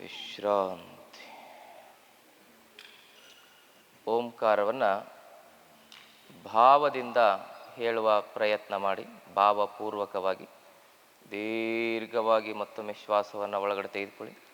ವಿಶ್ರಾಂತಿ ಓಂಕಾರವನ್ನು ಭಾವದಿಂದ ಹೇಳುವ ಪ್ರಯತ್ನ ಮಾಡಿ ಭಾವಪೂರ್ವಕವಾಗಿ ದೀರ್ಘವಾಗಿ ಮತ್ತೊಮ್ಮೆ ಶ್ವಾಸವನ್ನು ಒಳಗಡೆ ತೆಗೆದುಕೊಳ್ಳಿ.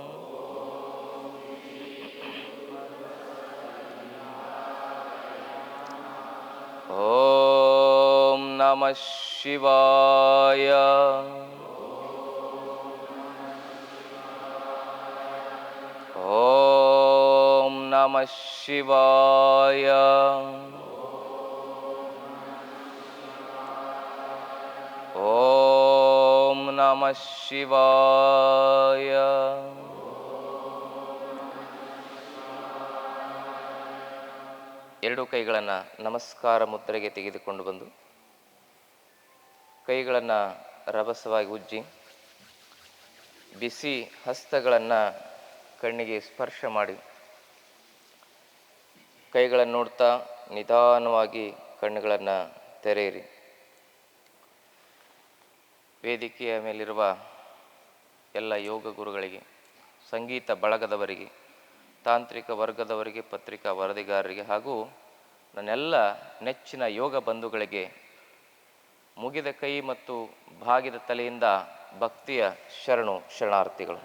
ಶಿವಾಯ. ಓಂ ನಮಃ ಶಿವಾಯ. ಓಂ ನಮ ಶಿವಾಯ. ಎರಡು ಕೈಗಳನ್ನು ನಮಸ್ಕಾರ ಮುದ್ರೆಗೆ ತೆಗೆದುಕೊಂಡು ಬಂದು ಕೈಗಳನ್ನು ರಭಸವಾಗಿ ಉಜ್ಜಿ, ಬಿಸಿ ಹಸ್ತಗಳನ್ನು ಕಣ್ಣಿಗೆ ಸ್ಪರ್ಶ ಮಾಡಿ, ಕೈಗಳನ್ನು ನೋಡ್ತಾ ನಿಧಾನವಾಗಿ ಕಣ್ಣುಗಳನ್ನು ತೆರೆಯಿರಿ. ವೇದಿಕೆಯ ಮೇಲಿರುವ ಎಲ್ಲ ಯೋಗ ಗುರುಗಳಿಗೆ, ಸಂಗೀತ ಬಳಗದವರಿಗೆ, ತಾಂತ್ರಿಕ ವರ್ಗದವರಿಗೆ, ಪತ್ರಿಕಾ ವರದಿಗಾರರಿಗೆ ಹಾಗೂ ನನ್ನೆಲ್ಲ ನೆಚ್ಚಿನ ಯೋಗ ಬಂಧುಗಳಿಗೆ ಮುಗಿದ ಕೈ ಮತ್ತು ಭಾಗಿದ ತಲೆಯಿಂದ ಭಕ್ತಿಯ ಶರಣು ಶರಣಾರ್ಥಿಗಳು.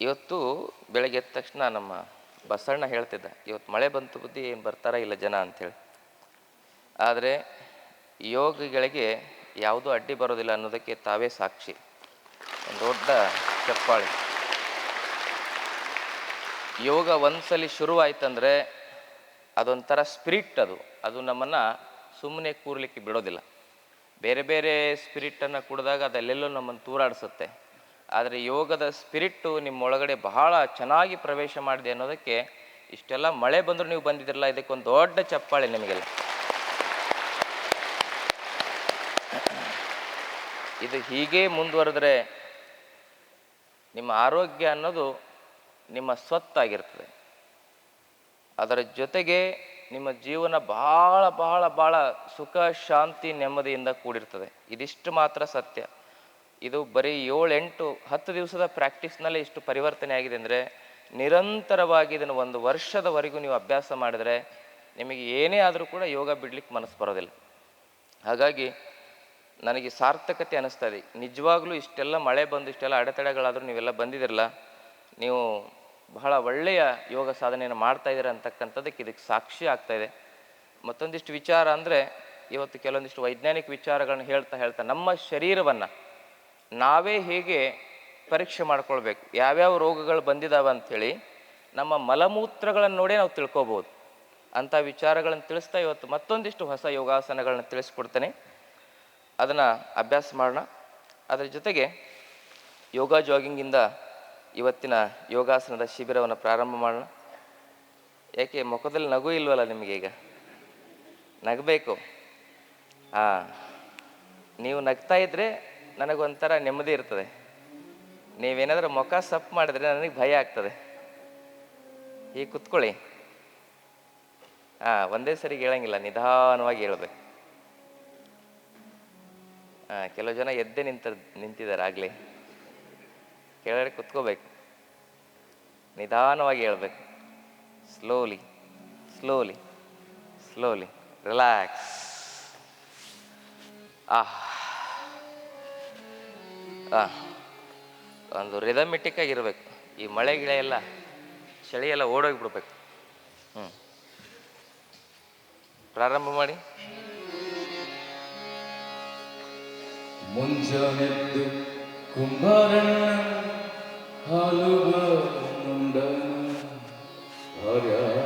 ಇವತ್ತು ಬೆಳಗ್ಗೆ ಎದ್ದ ತಕ್ಷಣ ನಮ್ಮ ಬಸಣ್ಣ ಹೇಳ್ತಿದ್ದ, ಇವತ್ತು ಮಳೆ ಬಂತು ಬುದ್ಧಿ, ಏನು ಬರ್ತಾರ ಇಲ್ಲ ಜನ? ಅಂಥೇಳಿ ಆದರೆ ಯೋಗಿಗಳಿಗೆ ಯಾವುದೂ ಅಡ್ಡಿ ಬರೋದಿಲ್ಲ ಅನ್ನೋದಕ್ಕೆ ತಾವೇ ಸಾಕ್ಷಿ. ಒಂದು ದೊಡ್ಡ ಚಪ್ಪಾಳೆ. ಯೋಗ ಒಂದ್ಸಲಿ ಶುರುವಾಯ್ತಂದ್ರೆ ಅದೊಂಥರ ಸ್ಪಿರಿಟ್ ಅದು. ಅದು ನಮ್ಮನ್ನು ಸುಮ್ಮನೆ ಕೂರ್ಲಿಕ್ಕೆ ಬಿಡೋದಿಲ್ಲ. ಬೇರೆ ಬೇರೆ ಸ್ಪಿರಿಟನ್ನು ಕುಡಿದಾಗ ಅದೆಲ್ಲೆಲ್ಲೋ ನಮ್ಮನ್ನು ತೂರಾಡಿಸುತ್ತೆ. ಆದರೆ ಯೋಗದ ಸ್ಪಿರಿಟ್ಟು ನಿಮ್ಮೊಳಗಡೆ ಬಹಳ ಚೆನ್ನಾಗಿ ಪ್ರವೇಶ ಮಾಡಿದೆ ಅನ್ನೋದಕ್ಕೆ ಇಷ್ಟೆಲ್ಲ ಮಳೆ ಬಂದರೂ ನೀವು ಬಂದಿದ್ದಿರಲ್ಲ, ಇದಕ್ಕೊಂದು ದೊಡ್ಡ ಚಪ್ಪಾಳೆ ನಿಮಗೆಲ್ಲ. ಇದು ಹೀಗೆ ಮುಂದುವರೆದ್ರೆ ನಿಮ್ಮ ಆರೋಗ್ಯ ಅನ್ನೋದು ನಿಮ್ಮ ಸ್ವತ್ತಾಗಿರ್ತದೆ. ಅದರ ಜೊತೆಗೆ ನಿಮ್ಮ ಜೀವನ ಬಹಳ ಬಹಳ ಬಹಳ ಸುಖ, ಶಾಂತಿ, ನೆಮ್ಮದಿಯಿಂದ ಕೂಡಿರ್ತದೆ. ಇದಿಷ್ಟು ಮಾತ್ರ ಸತ್ಯ. ಇದು ಬರೀ ಏಳೆಂಟು, ಹತ್ತು ದಿವಸದ ಪ್ರಾಕ್ಟೀಸ್ನಲ್ಲೇ ಇಷ್ಟು ಪರಿವರ್ತನೆ ಆಗಿದೆ ಅಂದರೆ ನಿರಂತರವಾಗಿ ಇದನ್ನು ಒಂದು ವರ್ಷದವರೆಗೂ ನೀವು ಅಭ್ಯಾಸ ಮಾಡಿದರೆ ನಿಮಗೆ ಏನೇ ಆದರೂ ಕೂಡ ಯೋಗ ಬಿಡ್ಲಿಕ್ಕೆ ಮನಸ್ಸು ಬರೋದಿಲ್ಲ. ಹಾಗಾಗಿ ನನಗೆ ಸಾರ್ಥಕತೆ ಅನ್ನಿಸ್ತಾ ಇದೆ. ನಿಜವಾಗ್ಲೂ ಇಷ್ಟೆಲ್ಲ ಮಳೆ ಬಂದು ಇಷ್ಟೆಲ್ಲ ಅಡೆತಡೆಗಳಾದರೂ ನೀವೆಲ್ಲ ಬಂದಿದಿರಲ್ಲ ನೀವು ಬಹಳ ಒಳ್ಳೆಯ ಯೋಗ ಸಾಧನೆಯನ್ನು ಮಾಡ್ತಾ ಇದ್ದಾರೆ ಅಂತಕ್ಕಂಥದ್ದಕ್ಕೆ ಇದಕ್ಕೆ ಸಾಕ್ಷಿ ಆಗ್ತಾ ಇದೆ. ಮತ್ತೊಂದಿಷ್ಟು ವಿಚಾರ ಅಂದರೆ ಇವತ್ತು ಕೆಲವೊಂದಿಷ್ಟು ವೈಜ್ಞಾನಿಕ ವಿಚಾರಗಳನ್ನು ಹೇಳ್ತಾ ಹೇಳ್ತಾ ನಮ್ಮ ಶರೀರವನ್ನು ನಾವೇ ಹೇಗೆ ಪರೀಕ್ಷೆ ಮಾಡ್ಕೊಳ್ಬೇಕು, ಯಾವ್ಯಾವ ರೋಗಗಳು ಬಂದಿದ್ದಾವೆ ಅಂಥೇಳಿ ನಮ್ಮ ಮಲಮೂತ್ರಗಳನ್ನು ನೋಡೇ ನಾವು ತಿಳ್ಕೊಬೋದು. ಅಂಥ ವಿಚಾರಗಳನ್ನು ತಿಳಿಸ್ತಾ ಇವತ್ತು ಮತ್ತೊಂದಿಷ್ಟು ಹೊಸ ಯೋಗಾಸನಗಳನ್ನ ತಿಳಿಸ್ಕೊಡ್ತೇನೆ. ಅದನ್ನು ಅಭ್ಯಾಸ ಮಾಡೋಣ. ಅದರ ಜೊತೆಗೆ ಯೋಗ ಜಾಗಿಂಗಿಂದ ಇವತ್ತಿನ ಯೋಗಾಸನದ ಶಿಬಿರವನ್ನು ಪ್ರಾರಂಭ ಮಾಡೋಣ. ಯಾಕೆ ಮುಖದಲ್ಲಿ ನಗು ಇಲ್ವಲ್ಲ ನಿಮಗೆ ಈಗ? ನಗಬೇಕು. ಹಾಂ ನೀವು ನಗ್ತಾ ಇದ್ದರೆ ನನಗೊಂಥರ ನೆಮ್ಮದಿ ಇರ್ತದೆ. ನೀವೇನಾದರೂ ಮುಖ ಸಪ್ ಮಾಡಿದ್ರೆ ನನಗೆ ಭಯ ಆಗ್ತದೆ. ಹೀಗೆ ಕುತ್ಕೊಳ್ಳಿ. ಹಾಂ ಒಂದೇ ಸರಿ ಹೇಳಂಗಿಲ್ಲ, ನಿಧಾನವಾಗಿ ಹೇಳಬೇಕು. ಹಾಂ ಕೆಲವು ಜನ ಎದ್ದೆ ನಿಂತ ನಿಂತಿದ್ದಾರೆ ಆಗಲಿ. ಕೆಳಗಡೆ ಕುತ್ಕೋಬೇಕು. ನಿಧಾನವಾಗಿ ಹೇಳ್ಬೇಕು. Slowly slowly slowly relax ah ಒಂದು ರಿದಮೆಟಿಕ್ ಆಗಿರ್ಬೇಕು. ಈ ಮಳೆ ಗಿಳೆ ಎಲ್ಲ ಚಳಿ ಎಲ್ಲ ಓಡೋಗಿಬಿಡ್ಬೇಕು. ಹ್ಞೂ ಪ್ರಾರಂಭ ಮಾಡಿ. ಮುಂಜಾನೆದ್ದು ಕುಂಬಾರಣ್ಣ ಹಾಲು Hare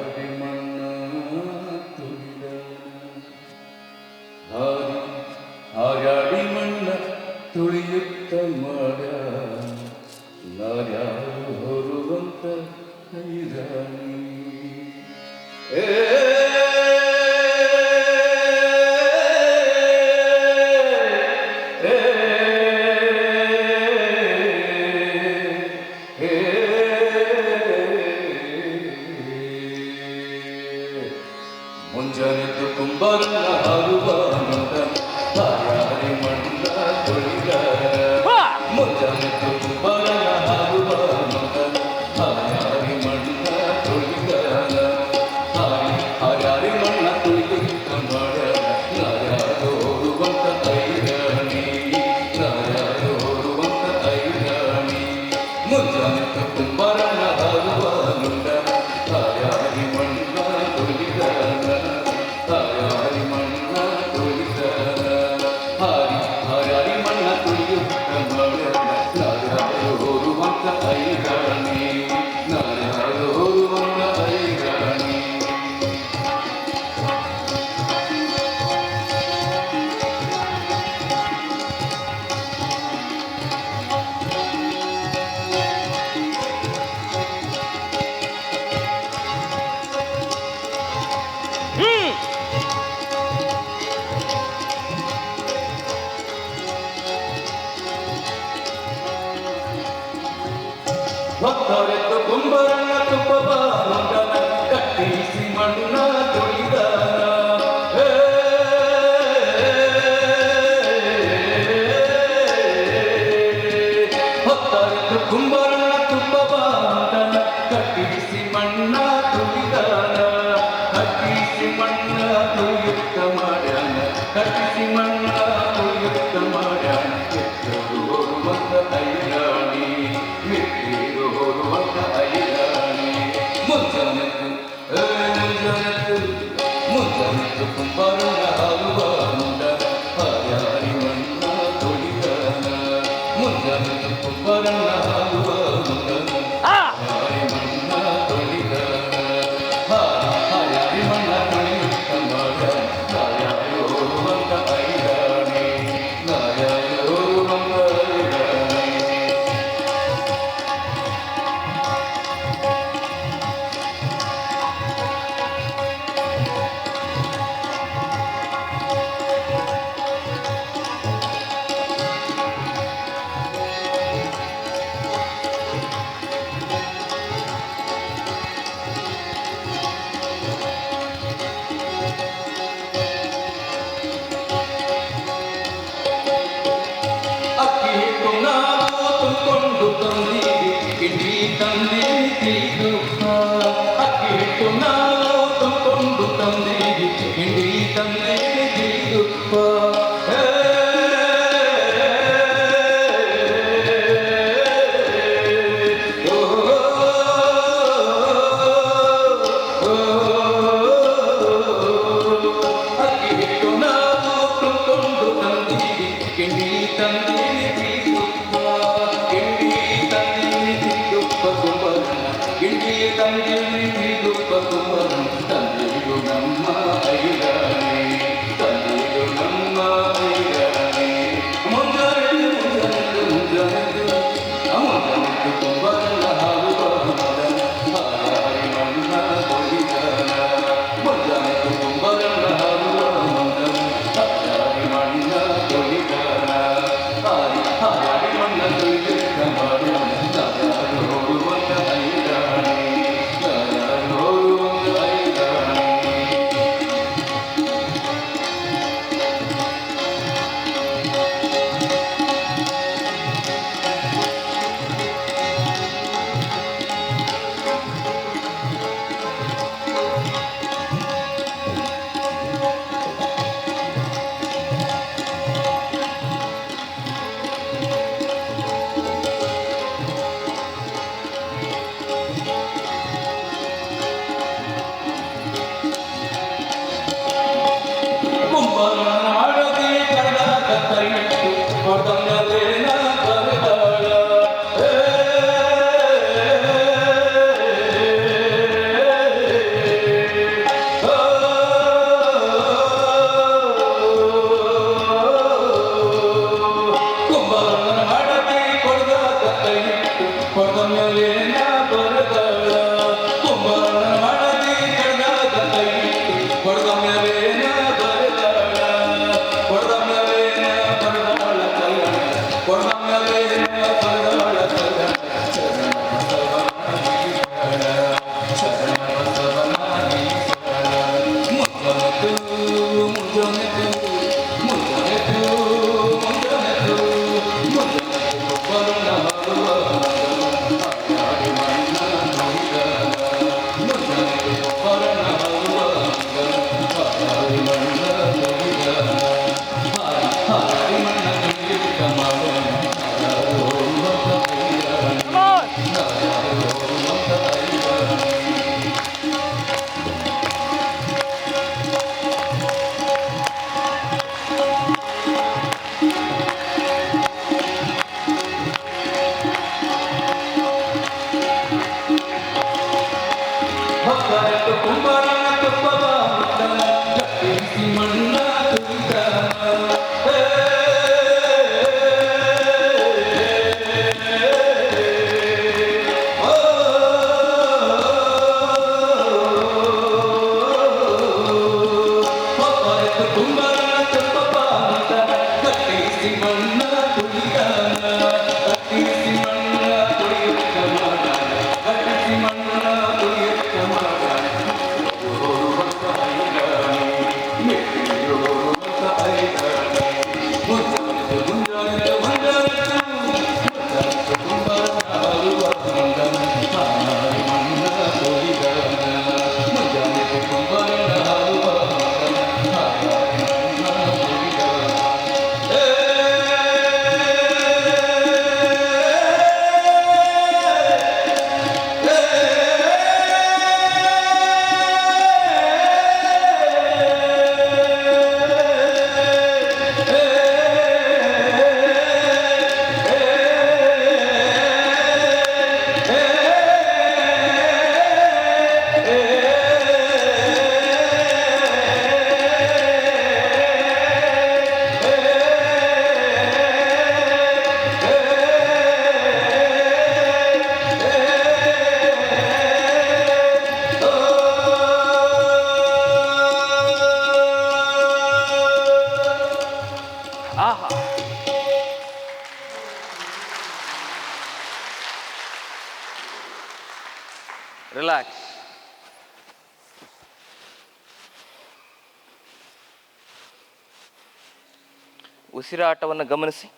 ಗಮನಿಸಿ.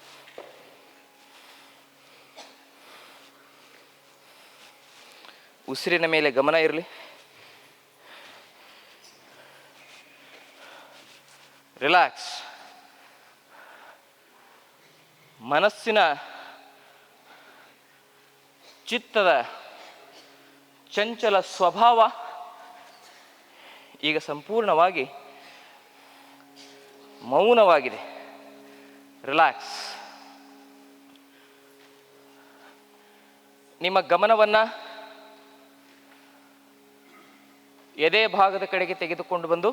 ಉಸಿರಿನ ಮೇಲೆ ಗಮನ ಇರಲಿ. ರಿಲ್ಯಾಕ್ಸ್ ಮನಸ್ಸಿನ ಚಿತ್ತದ ಚಂಚಲ ಸ್ವಭಾವ ಈಗ ಸಂಪೂರ್ಣವಾಗಿ ಮೌನವಾಗಿದೆ. ರಿಲ್ಯಾಕ್ಸ್ ನಿಮ್ಮ ಗಮನವನ್ನು ಎದೆ ಭಾಗದ ಕಡೆಗೆ ತೆಗೆದುಕೊಂಡು ಬಂದು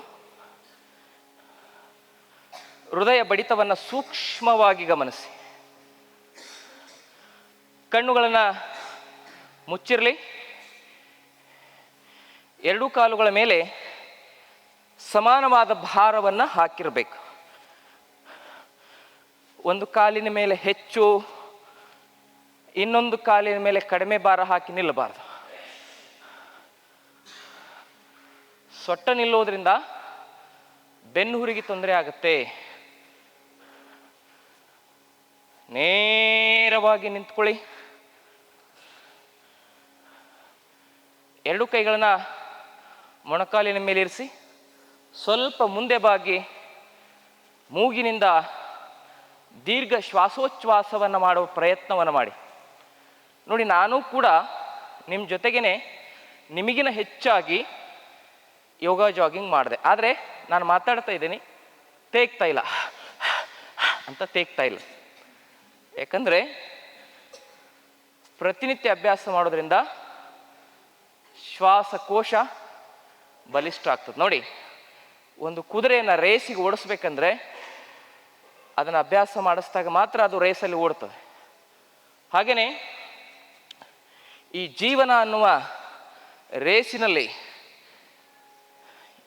ಹೃದಯ ಬಡಿತವನ್ನು ಸೂಕ್ಷ್ಮವಾಗಿ ಗಮನಿಸಿ. ಕಣ್ಣುಗಳನ್ನು ಮುಚ್ಚಿರಲಿ. ಎರಡೂ ಕಾಲುಗಳ ಮೇಲೆ ಸಮಾನವಾದ ಭಾರವನ್ನು ಹಾಕಿರಬೇಕು. ಒಂದು ಕಾಲಿನ ಮೇಲೆ ಹೆಚ್ಚು, ಇನ್ನೊಂದು ಕಾಲಿನ ಮೇಲೆ ಕಡಿಮೆ ಭಾರ ಹಾಕಿ ನಿಲ್ಲಬಾರ್ದು. ಸೊಟ್ಟ ನಿಲ್ಲೋದ್ರಿಂದ ಬೆನ್ನು ಹುರಿಗೆ ತೊಂದರೆ ಆಗುತ್ತೆ. ನೇರವಾಗಿ ನಿಂತ್ಕೊಳ್ಳಿ. ಎರಡು ಕೈಗಳನ್ನ ಮೊಣಕಾಲಿನ ಮೇಲೆ ಇರಿಸಿ, ಸ್ವಲ್ಪ ಮುಂದೆ ಬಾಗಿ ಮೂಗಿನಿಂದ ದೀರ್ಘ ಶ್ವಾಸೋಚ್ಛ್ವಾಸವನ್ನು ಮಾಡುವ ಪ್ರಯತ್ನವನ್ನು ಮಾಡಿ. ನೋಡಿ, ನಾನು ಕೂಡ ನಿಮ್ಮ ಜೊತೆಗೇನೆ ನಿಮಗಿನ ಹೆಚ್ಚಾಗಿ ಯೋಗ ಜಾಗಿಂಗ್ ಮಾಡಿದೆ. ಆದರೆ ನಾನು ಮಾತಾಡ್ತಾ ಇದ್ದೀನಿ, ತೇಗ್ತಾ ಇಲ್ಲ. ಅಂತ ತೇಗ್ತಾ ಇಲ್ಲ. ಯಾಕಂದರೆ ಪ್ರತಿನಿತ್ಯ ಅಭ್ಯಾಸ ಮಾಡೋದ್ರಿಂದ ಶ್ವಾಸಕೋಶ ಬಲಿಷ್ಠ ಆಗ್ತದೆ. ನೋಡಿ, ಒಂದು ಕುದುರೆಯನ್ನು ರೇಸಿಗೆ ಓಡಿಸ್ಬೇಕಂದ್ರೆ ಅದನ್ನು ಅಭ್ಯಾಸ ಮಾಡಿಸಿದಾಗ ಮಾತ್ರ ಅದು ರೇಸಲ್ಲಿ ಓಡ್ತದೆ. ಹಾಗೆಯೇ ಈ ಜೀವನ ಅನ್ನುವ ರೇಸಿನಲ್ಲಿ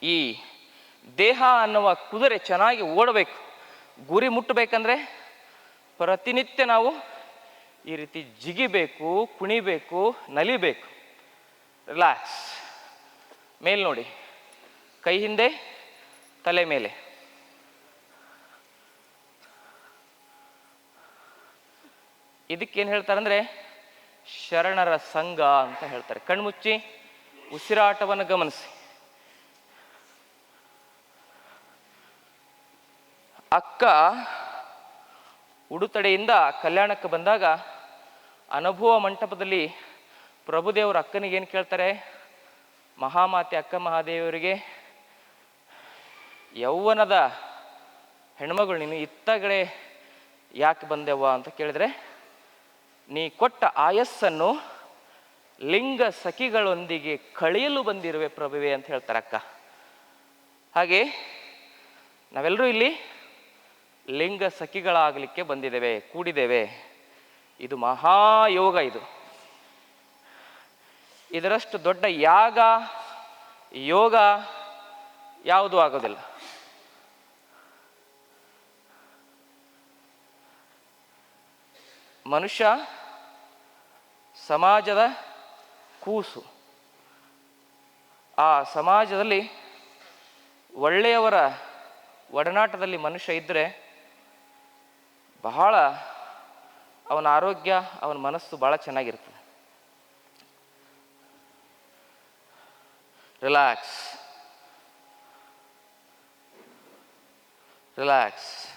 ಈ ದೇಹ ಅನ್ನುವ ಕುದುರೆ ಚೆನ್ನಾಗಿ ಓಡಬೇಕು. ಗುರಿ ಮುಟ್ಟಬೇಕಂದ್ರೆ ಪ್ರತಿನಿತ್ಯ ನಾವು ಈ ರೀತಿ ಜಿಗಿಬೇಕು, ಕುಣಿಬೇಕು, ನಲಿಬೇಕು. ರಿಲ್ಯಾಕ್ಸ್. ಮೇಲ್ ನೋಡಿ. ಕೈ ಹಿಂದೆ, ತಲೆ ಮೇಲೆ. ಇದಕ್ಕೇನು ಹೇಳ್ತಾರಂದರೆ ಶರಣರ ಸಂಘ ಅಂತ ಹೇಳ್ತಾರೆ. ಕಣ್ಮುಚ್ಚಿ, ಉಸಿರಾಟವನ್ನು ಗಮನಿಸಿ. ಅಕ್ಕ ಉಡುತಡೆಯಿಂದ ಕಲ್ಯಾಣಕ್ಕೆ ಬಂದಾಗ ಅನುಭವ ಮಂಟಪದಲ್ಲಿ ಪ್ರಭುದೇವರು ಅಕ್ಕನಿಗೆ ಏನು ಕೇಳ್ತಾರೆ? ಮಹಾಮಾತೆ ಅಕ್ಕ ಮಹಾದೇವರಿಗೆ, ಯೌವನದ ಹೆಣ್ಮಗಳು ನೀನು ಇತ್ತಗಳೇ ಯಾಕೆ ಬಂದೆವ್ವ? ಅಂತ ಕೇಳಿದ್ರೆ ನೀ ಕೊಟ್ಟ ಆಯಸ್ಸನ್ನು ಲಿಂಗ ಸಖಿಗಳೊಂದಿಗೆ ಕಳೆಯಲು ಬಂದಿರುವೆ ಪ್ರಭುವೆ ಅಂತ ಹೇಳ್ತಾರೆ ಅಕ್ಕ. ಹಾಗೆ ನಾವೆಲ್ಲರೂ ಇಲ್ಲಿ ಲಿಂಗ ಸಖಿಗಳಾಗಲಿಕ್ಕೆ ಬಂದಿದ್ದೇವೆ, ಕೂಡಿದ್ದೇವೆ. ಇದು ಮಹಾಯೋಗ ಇದು. ಇದರಷ್ಟು ದೊಡ್ಡ ಯಾಗ, ಯೋಗ ಯಾವುದೂ ಆಗೋದಿಲ್ಲ. ಮನುಷ್ಯ ಸಮಾಜದ ಕೂಸು. ಆ ಸಮಾಜದಲ್ಲಿ ಒಳ್ಳೆಯವರ ಒಡನಾಟದಲ್ಲಿ ಮನುಷ್ಯ ಇದ್ದರೆ ಬಹಳ ಅವನ ಆರೋಗ್ಯ, ಅವನ ಮನಸ್ಸು ಭಾಳ ಚೆನ್ನಾಗಿರ್ತದೆ. ರಿಲ್ಯಾಕ್ಸ್. ರಿಲ್ಯಾಕ್ಸ್.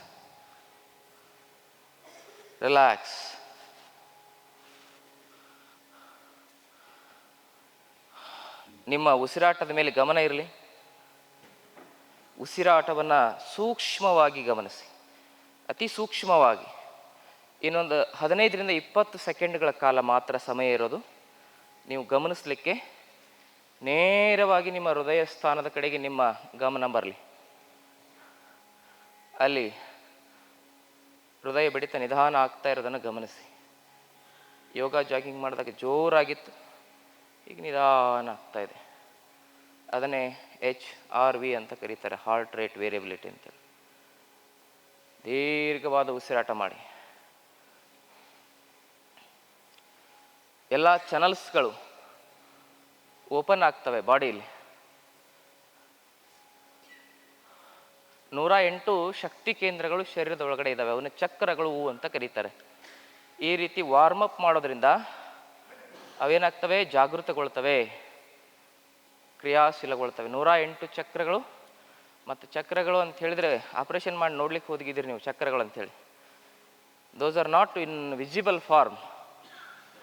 ರಿಲ್ಯಾಕ್ಸ್. ನಿಮ್ಮ ಉಸಿರಾಟದ ಮೇಲೆ ಗಮನ ಇರಲಿ. ಉಸಿರಾಟವನ್ನು ಸೂಕ್ಷ್ಮವಾಗಿ ಗಮನಿಸಿ. ಅತಿ ಸೂಕ್ಷ್ಮವಾಗಿ. ಇನ್ನೊಂದು ಹದಿನೈದರಿಂದ ಇಪ್ಪತ್ತು ಸೆಕೆಂಡ್ಗಳ ಕಾಲ ಮಾತ್ರ ಸಮಯ ಇರೋದು. ನೀವು ಗಮನಿಸಲಿಕ್ಕೆ ನೇರವಾಗಿ ನಿಮ್ಮ ಹೃದಯ ಸ್ಥಾನದ ಕಡೆಗೆ ನಿಮ್ಮ ಗಮನ ಬರಲಿ. ಅಲ್ಲಿ ಹೃದಯ ಬಡಿತ ನಿಧಾನ ಆಗ್ತಾ ಇರೋದನ್ನು ಗಮನಿಸಿ. ಯೋಗ ಜಾಗಿಂಗ್ ಮಾಡಿದಾಗ ಜೋರಾಗಿತ್ತು. ಈಗ ನಿಧಾನ ಆಗ್ತಾ ಇದೆ. ಅದನ್ನೇ ಎಚ್ ಆರ್ ವಿ ಅಂತ ಕರೀತಾರೆ ಹಾರ್ಟ್ ರೇಟ್ ವೇರಿಯಬಿಲಿಟಿ ಅಂತೇಳಿ ದೀರ್ಘವಾದ ಉಸಿರಾಟ ಮಾಡಿ. ಎಲ್ಲ ಚಾನಲ್ಸ್ಗಳು ಓಪನ್ ಆಗ್ತವೆ ಬಾಡಿಯಲ್ಲಿ ನೂರ ಎಂಟು ಶಕ್ತಿ ಕೇಂದ್ರಗಳು ಶರೀರದ ಒಳಗಡೆ ಇದ್ದಾವೆ ಅವನ್ನ ಚಕ್ರಗಳು ಅಂತ ಕರೀತಾರೆ. ಈ ರೀತಿ ವಾರ್ಮ್ ಅಪ್ ಮಾಡೋದ್ರಿಂದ ಅವೇನಾಗ್ತವೆ? ಜಾಗೃತಗೊಳ್ತವೆ. ಕ್ರಿಯಾಶೀಲಗೊಳ್ತವೆ. ನೂರ ಎಂಟು ಚಕ್ರಗಳು ಮತ್ತು ಚಕ್ರಗಳು ಅಂತ ಹೇಳಿದ್ರೆ ಆಪರೇಷನ್ ಮಾಡಿ ನೋಡ್ಲಿಕ್ಕೆ ಹೋಗಿದ್ದೀರಿ ನೀವು ಚಕ್ರಗಳು ಅಂತೇಳಿ those are not in visible form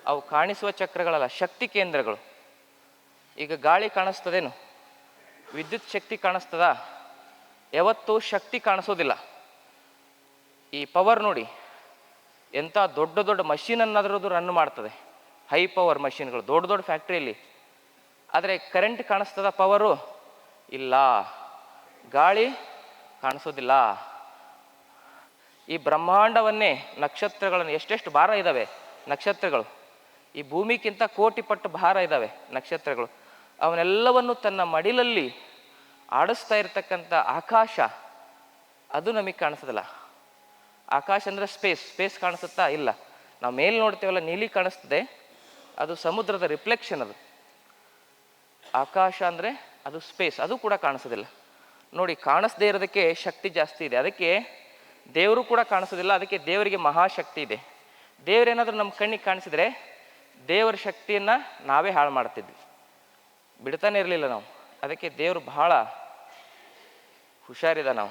ಅವು ಕಾಣಿಸುವ ಚಕ್ರಗಳಲ್ಲ, ಶಕ್ತಿ ಕೇಂದ್ರಗಳು. ಈಗ ಗಾಳಿ ಕಾಣಿಸ್ತದೇನು? ವಿದ್ಯುತ್ ಶಕ್ತಿ ಕಾಣಿಸ್ತದ? ಯಾವತ್ತೂ ಶಕ್ತಿ ಕಾಣಿಸೋದಿಲ್ಲ. ಈ ಪವರ್ ನೋಡಿ, ಎಂಥ ದೊಡ್ಡ ದೊಡ್ಡ ಮಷೀನನ್ನಾದ್ರದ್ದು ರನ್ ಮಾಡ್ತದೆ. ಹೈ ಪವರ್ ಮಷಿನ್ಗಳು, ದೊಡ್ಡ ದೊಡ್ಡ ಫ್ಯಾಕ್ಟ್ರಿಯಲ್ಲಿ. ಆದರೆ ಕರೆಂಟ್ ಕಾಣಿಸ್ತದ ಪವರು ಇಲ್ಲ. ಗಾಳಿ ಕಾಣಿಸೋದಿಲ್ಲ. ಈ ಬ್ರಹ್ಮಾಂಡವನ್ನೇ ನಕ್ಷತ್ರಗಳನ್ನು ಎಷ್ಟೆಷ್ಟು ಭಾರ ಇದ್ದಾವೆ ನಕ್ಷತ್ರಗಳು. ಈ ಭೂಮಿಗಿಂತ ಕೋಟಿ ಪಟ್ಟು ಭಾರ ಇದ್ದಾವೆ ನಕ್ಷತ್ರಗಳು. ಅವನ್ನೆಲ್ಲವನ್ನು ತನ್ನ ಮಡಿಲಲ್ಲಿ ಆಡಿಸ್ತಾ ಇರತಕ್ಕಂಥ ಆಕಾಶ, ಅದು ನಮಗೆ ಕಾಣಿಸೋದಿಲ್ಲ. ಆಕಾಶ ಅಂದರೆ ಸ್ಪೇಸ್ ಸ್ಪೇಸ್ ಕಾಣಿಸುತ್ತಾ ಇಲ್ಲ. ನಾವು ಮೇಲೆ ನೋಡ್ತೇವಲ್ಲ, ನೀಲಿ ಕಾಣಿಸ್ತದೆ. ಅದು ಸಮುದ್ರದ ರಿಫ್ಲೆಕ್ಷನ್ ಅದು. ಆಕಾಶ ಅಂದರೆ ಅದು ಸ್ಪೇಸ್ ಅದು ಕೂಡ ಕಾಣಿಸೋದಿಲ್ಲ. ನೋಡಿ, ಕಾಣಿಸದೇ ಇರೋದಕ್ಕೆ ಶಕ್ತಿ ಜಾಸ್ತಿ ಇದೆ. ಅದಕ್ಕೆ ದೇವರು ಕೂಡ ಕಾಣಿಸೋದಿಲ್ಲ, ಅದಕ್ಕೆ ದೇವರಿಗೆ ಮಹಾಶಕ್ತಿ ಇದೆ. ದೇವರೇನಾದರೂ ನಮ್ಮ ಕಣ್ಣಿಗೆ ಕಾಣಿಸಿದ್ರೆ ದೇವರ ಶಕ್ತಿಯನ್ನು ನಾವೇ ಹಾಳು ಮಾಡ್ತಿದ್ವಿ. ಬಿಡ್ತಾನೆ ಇರಲಿಲ್ಲ ನಾವು. ಅದಕ್ಕೆ ದೇವರು ಬಹಳ ಹುಷಾರಿದ ನಾವು.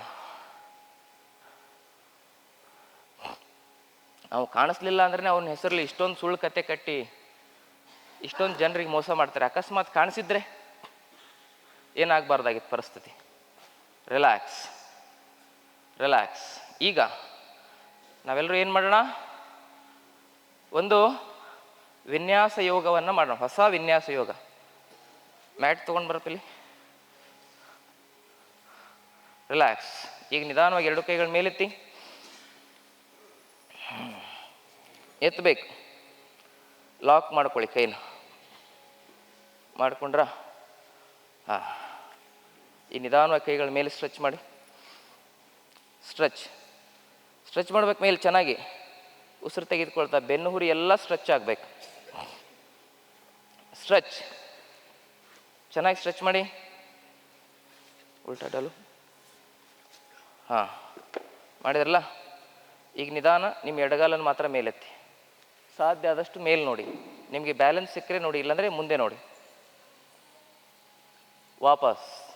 ನಾವು ಕಾಣಿಸ್ಲಿಲ್ಲ ಅಂದ್ರೆ ಅವನ ಹೆಸರಲ್ಲಿ ಇಷ್ಟೊಂದು ಸುಳ್ಳು ಕತೆ ಕಟ್ಟಿ ಇಷ್ಟೊಂದು ಜನರಿಗೆ ಮೋಸ ಮಾಡ್ತಾರೆ. ಅಕಸ್ಮಾತ್ ಕಾಣಿಸಿದ್ರೆ ಏನಾಗಬಾರ್ದಾಗಿತ್ತು ಪರಿಸ್ಥಿತಿ? ರಿಲ್ಯಾಕ್ಸ್ ರಿಲ್ಯಾಕ್ಸ್ ಈಗ ನಾವೆಲ್ಲರೂ ಏನು ಮಾಡೋಣ? ಒಂದು ವಿನ್ಯಾಸ ಯೋಗವನ್ನು ಮಾಡೋಣ. ಹೊಸ ವಿನ್ಯಾಸ ಯೋಗ. ಮ್ಯಾಟ್ ತೊಗೊಂಡು ಬರப்பிಲ್ಲಿ ರಿಲ್ಯಾಕ್ಸ್ ಈಗ ನಿಧಾನವಾಗಿ ಎರಡು ಕೈಗಳ ಮೇಲೆತ್ತಿ. ಎತ್ತಬೇಕು ಲಾಕ್ ಮಾಡ್ಕೊಳ್ಳಿ ಕೈನ. ಮಾಡ್ಕೊಂಡ್ರ? ಹಾಂ ಈ ನಿಧಾನವಾಗಿ ಕೈಗಳ ಮೇಲೆ ಸ್ಟ್ರೆಚ್ ಮಾಡಿ. ಸ್ಟ್ರೆಚ್ ಸ್ಟ್ರೆಚ್ ಮಾಡ್ಬೇಕು ಮೇಲೆ ಚೆನ್ನಾಗಿ ಉಸಿರು ತೆಗೆದುಕೊಳ್ತಾ, ಬೆನ್ನು ಹುರಿ ಎಲ್ಲ ಸ್ಟ್ರೆಚ್ ಆಗಬೇಕು. ಸ್ಟ್ರೆಚ್ ಚೆನ್ನಾಗಿ ಸ್ಟ್ರೆಚ್ ಮಾಡಿ. ಉಲ್ಟಾಡಲು ಹಾಂ, ಮಾಡಿದ್ರಲ್ಲ? ಈಗ ನಿಧಾನ, ನಿಮ್ಮ ಎಡಗಾಲನ್ನು ಮಾತ್ರ ಮೇಲೆತ್ತಿ. ಸಾಧ್ಯ ಆದಷ್ಟು ಮೇಲೆ ನೋಡಿ. ನಿಮಗೆ ಬ್ಯಾಲೆನ್ಸ್ ಸಿಕ್ಕರೆ ನೋಡಿ, ಇಲ್ಲಾಂದರೆ ಮುಂದೆ ನೋಡಿ. ವಾಪಸ್.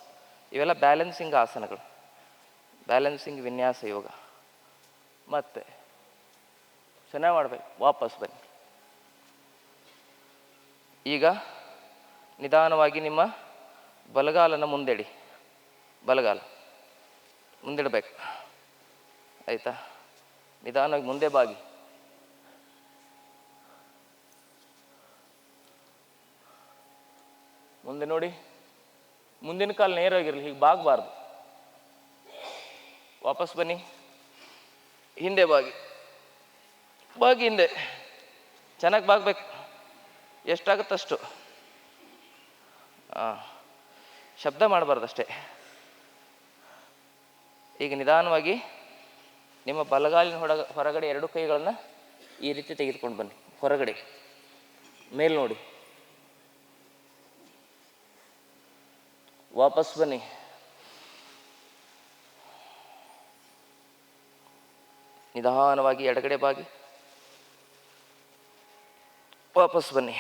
ಇವೆಲ್ಲ ಬ್ಯಾಲೆನ್ಸಿಂಗ್ ಆಸನಗಳು. ಬ್ಯಾಲೆನ್ಸಿಂಗ್ ವಿನ್ಯಾಸ ಯೋಗ. ಮತ್ತೆ ಚೆನ್ನಾಗಿ ಮಾಡಬೇಕು. ವಾಪಸ್ ಬನ್ನಿ. ಈಗ ನಿಧಾನವಾಗಿ ನಿಮ್ಮ ಬಲಗಾಲನ ಮುಂದೆಡಿ. ಬಲಗಾಲ. ಮುಂದಿಡಬೇಕು. ಆಯಿತಾ? ನಿಧಾನವಾಗಿ ಮುಂದೆ ಬಾಗಿ. ಮುಂದೆ ನೋಡಿ. ಮುಂದಿನ ಕಾಲು ನೇರವಾಗಿರಲಿ, ಹೀಗೆ ಬಾಗಬಾರ್ದು. ವಾಪಸ್ ಬನ್ನಿ. ಹಿಂದೆ ಬಾಗಿ. ಬಾಗಿ ಹಿಂದೆ. ಚೆನ್ನಾಗಿ ಬಾಗಬೇಕು. ಎಷ್ಟಾಗುತ್ತಷ್ಟು? ಹಾಂ ಶಬ್ದ ಮಾಡಬಾರ್ದು ಅಷ್ಟೇ ಈಗ ನಿಧಾನವಾಗಿ ನಿಮ್ಮ ಬಲಗಾಲಿನ ಹೊರಗ, ಹೊರಗಡೆ ಎರಡು ಕೈಗಳನ್ನು ಈ ರೀತಿ ತೆಗೆದುಕೊಂಡು ಬನ್ನಿ. ಹೊರಗಡೆ. ಮೇಲ್ ನೋಡಿ. ವಾಪಸ್ ಬನ್ನಿ. ನಿಧಾನವಾಗಿ ಎಡಗಡೆ ಬಾಗಿ. ವಾಪಸ್ ಬನ್ನಿ.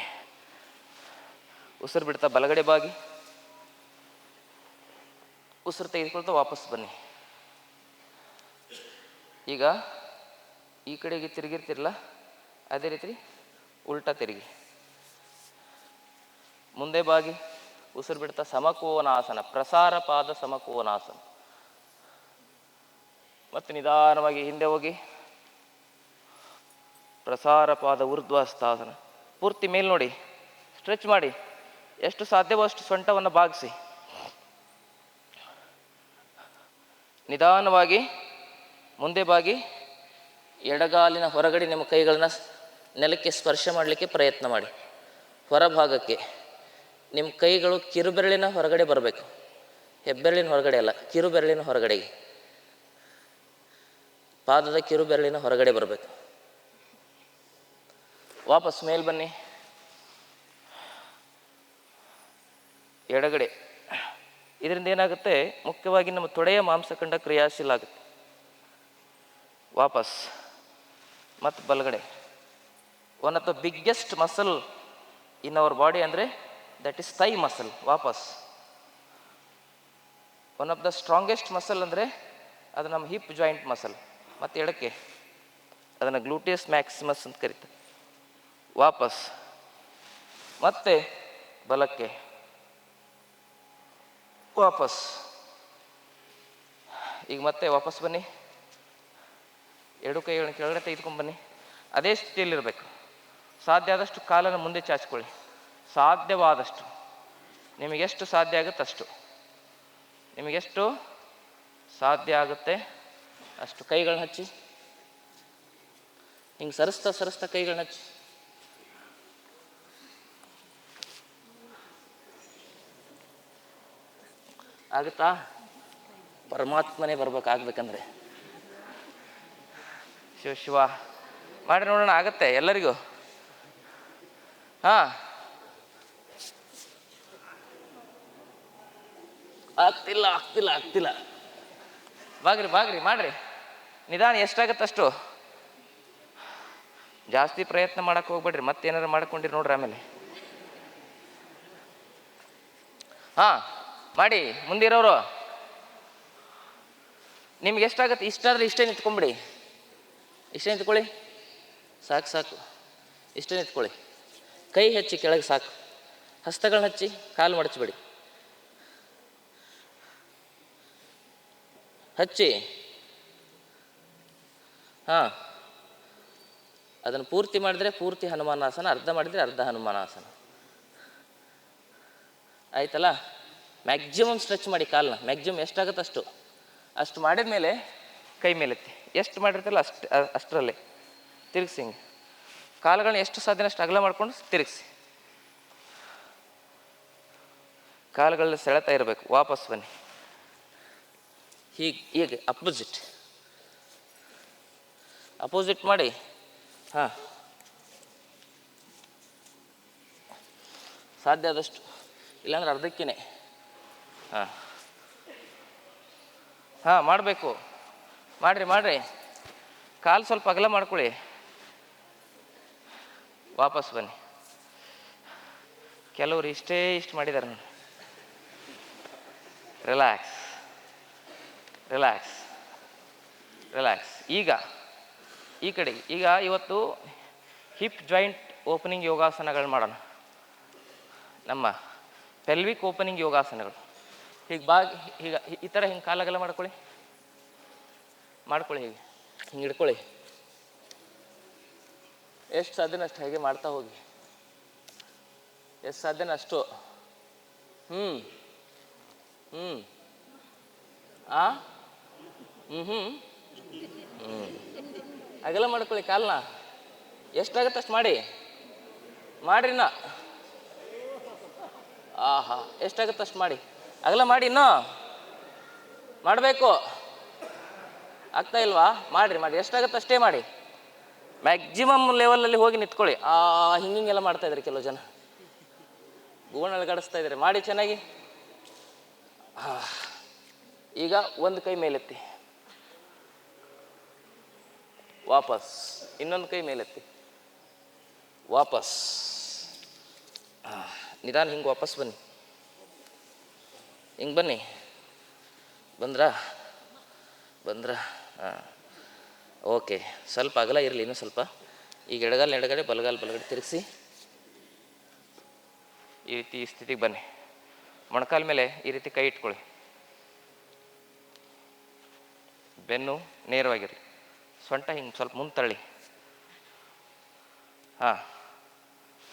ಉಸಿರು ಬಿಡ್ತಾ ಬಲಗಡೆ ಬಾಗಿ. ಉಸಿರು ತೆಗೆದುಕೊಳ್ತಾ ವಾಪಸ್ ಬನ್ನಿ. ಈಗ ಈ ಕಡೆಗೆ ತಿರುಗಿರ್ತಿರಲ್ಲ, ಅದೇ ರೀತಿ ಉಲ್ಟಾ ತಿರುಗಿ. ಮುಂದೆ ಬಾಗಿ. ಉಸಿರು ಬಿಡ್ತಾ ಸಮಕೋನಾಸನ ಪ್ರಸಾರ ಪಾದ ಸಮಕೋನಾಸನ ಮತ್ತೆ ನಿಧಾನವಾಗಿ ಹಿಂದೆ ಹೋಗಿ. ಪ್ರಸಾರ ಪಾದ ಊರ್ಧ್ವಸ್ತಾಸನ ಪೂರ್ತಿ ಮೇಲ್ ನೋಡಿ. ಸ್ಟ್ರೆಚ್ ಮಾಡಿ. ಎಷ್ಟು ಸಾಧ್ಯವೋ ಅಷ್ಟು ಸೊಂಟವನ್ನು ಬಾಗಿಸಿ. ನಿಧಾನವಾಗಿ ಮುಂದೆ ಬಾಗಿ. ಎಡಗಾಲಿನ ಹೊರಗಡೆ ನಿಮ್ಮ ಕೈಗಳನ್ನ ನೆಲಕ್ಕೆ ಸ್ಪರ್ಶ ಮಾಡಲಿಕ್ಕೆ ಪ್ರಯತ್ನ ಮಾಡಿ. ಹೊರಭಾಗಕ್ಕೆ. ನಿಮ್ಮ ಕೈಗಳು ಕಿರುಬೆರಳಿನ ಹೊರಗಡೆ ಬರಬೇಕು. ಹೆಬ್ಬೆರಳಿನ ಹೊರಗಡೆ ಅಲ್ಲ, ಕಿರುಬೆರಳಿನ ಹೊರಗಡೆಗೆ. ಪಾದದ ಕಿರುಬೆರಳಿನ ಹೊರಗಡೆ ಬರಬೇಕು. ವಾಪಸ್ ಮೇಲೆ ಬನ್ನಿ. ಎಡಗಡೆ. ಇದರಿಂದ ಏನಾಗುತ್ತೆ? ಮುಖ್ಯವಾಗಿ ನಮ್ಮ ತೊಡೆಯ ಮಾಂಸಖಂಡ ಕ್ರಿಯಾಶೀಲ ಆಗುತ್ತೆ. ವಾಪಸ್. ಮತ್ತು ಬಲಗಡೆ. One of the biggest muscle in our body ಅಂದರೆ ದಟ್ ಇಸ್ ಥೈ ಮಸಲ್ ವಾಪಸ್ one of the strongest muscle ಅಂದರೆ ಅದು ನಮ್ಮ ಹಿಪ್ ಜಾಯಿಂಟ್ ಮಸಲ್ ಮತ್ತು ಎಡಕ್ಕೆ. ಅದನ್ನು ಗ್ಲೂಟಿಯಸ್ ಮ್ಯಾಕ್ಸಿಮಸ್ ಅಂತ ಕರೀತಾರೆ. ವಾಪಸ್ ಮತ್ತೆ ಬಲಕ್ಕೆ. ವಾಪಸ್ ಈಗ ಮತ್ತೆ ವಾಪಸ್ ಬನ್ನಿ. ಎರಡು ಕೈಗಳನ್ನ ಕೆಳಗಡೆ ತೆಗೆದುಕೊಂಡು ಬನ್ನಿ. ಅದೇ ಸ್ಥಿತಿಯಲ್ಲಿರಬೇಕು. ಸಾಧ್ಯ ಆದಷ್ಟು ಕಾಲನ್ನು ಮುಂದೆ ಚಾಚಿಕೊಳ್ಳಿ. ಸಾಧ್ಯವಾದಷ್ಟು. ನಿಮಗೆಷ್ಟು ಸಾಧ್ಯ ಆಗುತ್ತೆ ಅಷ್ಟು. ನಿಮಗೆಷ್ಟು ಸಾಧ್ಯ ಆಗುತ್ತೆ ಅಷ್ಟು. ಕೈಗಳನ್ನ ಹಚ್ಚಿ. ಹಿಂಗೆ ಸರಿಸ್ತಾ ಸರಿಸ್ತಾ ಕೈಗಳನ್ನ ಹಚ್ಚಿ. ಆಗುತ್ತಾ? ಪರಮಾತ್ಮನೇ ಬರ್ಬೇಕಾಗ್ಬೇಕಂದ್ರೆ. ಶಿವ ಶಿವ. ಮಾಡಿ ನೋಡೋಣ, ಆಗತ್ತೆ ಎಲ್ಲರಿಗೂ. ಹಾ. ಆಗ್ತಿಲ್ಲ ಆಗ್ತಿಲ್ಲ ಆಗ್ತಿಲ್ಲ. ಬಾಗ್ರಿ ಬಾಗ್ರಿ, ಮಾಡ್ರಿ. ನಿಧಾನ ಎಷ್ಟಾಗತ್ತೆ ಅಷ್ಟು ಜಾಸ್ತಿ ಪ್ರಯತ್ನ ಮಾಡಕ್ಕೆ ಹೋಗ್ಬೇಡ್ರಿ ಮತ್ತೇನಾರು ಮಾಡ್ಕೊಂಡಿರಿ ನೋಡ್ರಿ ಆಮೇಲೆ. ಹಾ, ಮಾಡಿ, ಮುಂದಿರೋರು. ನಿಮ್ಗೆ ಎಷ್ಟಾಗತ್ತೆ? ಇಷ್ಟಾದ್ರೆ ಇಷ್ಟೇ ನಿಂತ್ಕೊಂಬಿಡಿ. ಇಷ್ಟೇ ನಿಂತ್ಕೊಳ್ಳಿ. ಸಾಕು ಸಾಕು. ಇಷ್ಟೇ ನಿಂತ್ಕೊಳ್ಳಿ. ಕೈ ಹಚ್ಚಿ ಕೆಳಗೆ ಸಾಕು. ಹಸ್ತಗಳನ್ನ ಹಚ್ಚಿ, ಕಾಲು ಮಡಚಬೇಡಿ. ಹಚ್ಚಿ. ಹಾಂ. ಅದನ್ನು ಪೂರ್ತಿ ಮಾಡಿದರೆ ಪೂರ್ತಿ ಹನುಮಾನಾಸನ, ಅರ್ಧ ಮಾಡಿದರೆ ಅರ್ಧ ಹನುಮಾನಾಸನ. ಆಯ್ತಲ್ಲ? ಮ್ಯಾಕ್ಸಿಮಮ್ ಸ್ಟ್ರೆಚ್ ಮಾಡಿ ಕಾಲನ್ನ ಮ್ಯಾಕ್ಸಿಮಮ್ ಎಷ್ಟಾಗುತ್ತೆ ಅಷ್ಟು. ಅಷ್ಟು ಮಾಡಿದ ಮೇಲೆ ಕೈ ಮೇಲೆತ್ತಿ. ಎಷ್ಟು ಮಾಡಿರ್ತಲ್ಲ ಅಷ್ಟು ಅಷ್ಟರಲ್ಲಿ. ತಿರುಗಿಸಿ ಹಿಂಗೆ. ಕಾಲುಗಳನ್ನ ಎಷ್ಟು ಸಾಧ್ಯನ ಅಷ್ಟು ಅಗಲ ಮಾಡ್ಕೊಂಡು ತಿರುಗಿಸಿ. ಕಾಲುಗಳನ್ನ ಸೆಳೆತಾ ಇರಬೇಕು. ವಾಪಸ್ ಬನ್ನಿ. ಹೀಗೆ ಹೀಗೆ ಅಪೋಸಿಟ್ ಅಪೋಸಿಟ್ ಮಾಡಿ, ಹಾಂ. ಸಾಧ್ಯ ಆದಷ್ಟು, ಇಲ್ಲಾಂದ್ರೆ ಅರ್ಧಕ್ಕೇ ಹಾಂ. ಹಾಂ, ಮಾಡಬೇಕು. ಮಾಡಿರಿ ಮಾಡಿರಿ. ಕಾಲು ಸ್ವಲ್ಪ ಅಗಲ ಮಾಡ್ಕೊಳ್ಳಿ. ವಾಪಸ್ ಬನ್ನಿ. ಕೆಲವರು ಇಷ್ಟೇ ಇಷ್ಟು ಮಾಡಿದ್ದಾರೆ ನೋಡಿ. ರಿಲ್ಯಾಕ್ಸ್ ರಿಲ್ಯಾಕ್ಸ್ ರಿಲ್ಯಾಕ್ಸ್ ಈಗ, ಈ ಕಡೆ, ಈಗ ಇವತ್ತು ಹಿಪ್ ಜಾಯಿಂಟ್ ಓಪನಿಂಗ್ ಯೋಗಾಸನಗಳು ಮಾಡೋಣ. ನಮ್ಮ ಪೆಲ್ವಿಕ್ ಓಪನಿಂಗ್ ಯೋಗಾಸನಗಳು. ಹೀಗೆ ಬಾ ಈಗ ಈ ಥರ ಹಿಂಗೆ ಕಾಲಾಗೆಲ್ಲ ಮಾಡ್ಕೊಳ್ಳಿ. ಮಾಡ್ಕೊಳ್ಳಿ ಹೀಗೆ. ಹಿಂಗೆ ಹಿಡ್ಕೊಳ್ಳಿ. ಎಷ್ಟು ಸಾಧ್ಯನ ಅಷ್ಟು ಹಾಗೆ ಮಾಡ್ತಾ ಹೋಗಿ. ಎಷ್ಟು ಸಾಧ್ಯನ ಅಷ್ಟು. ಹ್ಞೂ ಹ್ಞೂ ಆ? ಹ್ಞೂ ಹ್ಞೂ ಹ್ಞೂ ಅಗಲ ಮಾಡ್ಕೊಳ್ಳಿ ಕಾಲನ್ನ ಎಷ್ಟಾಗತ್ತೆ ಅಷ್ಟು ಮಾಡಿ. ನಾ ಆಹಾ, ಎಷ್ಟಾಗತ್ತೆ ಅಷ್ಟು ಮಾಡಿ. ಅಗಲ ಮಾಡಿ ಇನ್ನೂ. ಮಾಡಬೇಕು. ಆಗ್ತಾ ಇಲ್ವಾ? ಮಾಡಿರಿ ಮಾಡಿ ಎಷ್ಟಾಗತ್ತೆ ಅಷ್ಟೇ ಮಾಡಿ. ಮ್ಯಾಕ್ಸಿಮಮ್ ಲೆವೆಲಲ್ಲಿ ಹೋಗಿ ನಿಂತ್ಕೊಳ್ಳಿ. ಆ ಹಿಂಗಿಂಗೆಲ್ಲ ಮಾಡ್ತಾ ಇದ್ದಾರೆ ಕೆಲವು ಜನ. ಗೋಣ ಅಳಗಾಡಿಸ್ತಾ ಇದ್ದಾರೆ ಮಾಡಿ ಚೆನ್ನಾಗಿ. ಈಗ ಒಂದು ಕೈ ಮೇಲೆತ್ತಿ. ವಾಪಸ್. ಇನ್ನೊಂದು ಕೈ ಮೇಲೆತ್ತಿ. ವಾಪಸ್. ನಿಧಾನ ಹಿಂಗೆ ವಾಪಸ್ ಬನ್ನಿ. ಹಿಂಗೆ ಬನ್ನಿ. ಬಂದ್ರಾ? ಬಂದ್ರ? ಹಾಂ ಓಕೆ. ಸ್ವಲ್ಪ ಅಗಲ ಇರಲಿ ಇನ್ನೂ ಸ್ವಲ್ಪ. ಈಗ ಎಡಗಾಲ ಎಡಗಡೆ, ಬಲಗಾಲ ಬಲಗಡೆ ತಿರುಗಿಸಿ. ಈ ರೀತಿ ಈ ಸ್ಥಿತಿಗೆ ಬನ್ನಿ. ಮೊಣಕಾಲ ಮೇಲೆ ಈ ರೀತಿ ಕೈ ಇಟ್ಕೊಳ್ಳಿ. ಬೆನ್ನು ನೇರವಾಗಿರಲಿ. ಸೊಂಟ ಹಿಂಗೆ ಸ್ವಲ್ಪ ಮುಂದೆ ತಳ್ಳಿ. ಹಾಂ.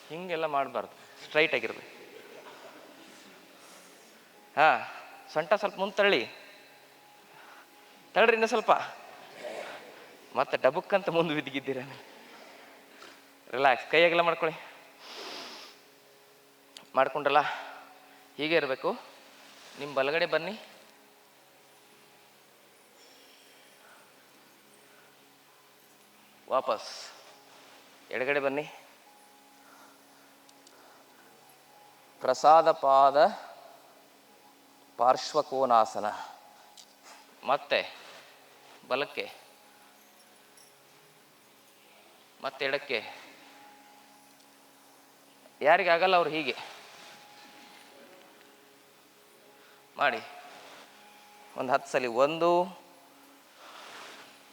ಹಿಂಗೆಲ್ಲ ಮಾಡಬಾರ್ದು. ಸ್ಟ್ರೈಟ್ ಆಗಿರ್ಬೇಕು. ಹಾಂ. ಸೊಂಟ ಸ್ವಲ್ಪ ಮುಂದೆ ತಳ್ಳಿ. ತಳ್ರಿ ಇನ್ನೂ ಸ್ವಲ್ಪ. ಮತ್ತೆ ಡಬಕ್ಕಂತ ಮುಂದೆ ಬಿದ್ದಿದ್ದೀರ ರಿಲ್ಯಾಕ್ಸ್ ಕೈಯಾಗೆಲ್ಲ ಮಾಡ್ಕೊಳ್ಳಿ. ಮಾಡ್ಕೊಂಡ್ರಲ್ಲ ಹೀಗೆ ಇರಬೇಕು. ನಿಮ್ಮ ಬಲಗಡೆ ಬನ್ನಿ. ವಾಪಸ್. ಎಡಗಡೆ ಬನ್ನಿ. ಪ್ರಸಾದ ಪಾದ ಪಾರ್ಶ್ವಕೋನಾಸನ. ಮತ್ತೆ ಬಲಕ್ಕೆ. ಮತ್ತೆ ಎಡಕ್ಕೆ. ಯಾರಿಗೆ ಆಗಲ್ಲ ಅವ್ರು ಹೀಗೆ. ಮಾಡಿ. ಒಂದು ಹತ್ತು ಸಲ, ಒಂದು,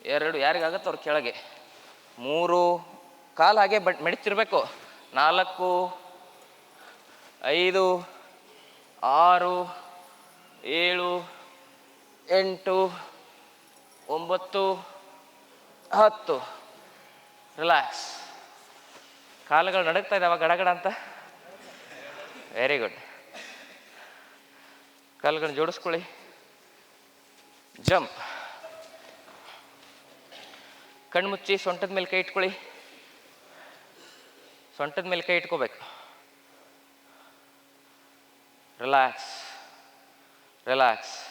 ಎರಡು, ಯಾರಿಗಾಗತ್ತೆ ಅವ್ರ ಕೆಳಗೆ. ಮೂರು ಕಾಲು ಹಾಗೆ ಬಟ್ ಮೆಡಿತಿರ್ಬೇಕು. ನಾಲ್ಕು, ಐದು, ಆರು, ಏಳು, ಎಂಟು, ಒಂಬತ್ತು, ಹತ್ತು. ರಿಲ್ಯಾಕ್ಸ್ ಕಾಲುಗಳು ನಡುಗ್ತಾ ಇದ್ದಾವ ಗಡಗಡ ಅಂತ? ವೆರಿ ಗುಡ್ ಕಾಲುಗಳನ್ನ ಜೋಡಿಸ್ಕೊಳ್ಳಿ. ಜಂಪ್ ಕಣ್ಮುಚ್ಚಿ ಸೊಂಟದ ಮೇಲೆ ಕೈ ಇಟ್ಕೊಳ್ಳಿ. ಸೊಂಟದ ಮೇಲೆ ಕೈ ಇಟ್ಕೋಬೇಕು. Relax relax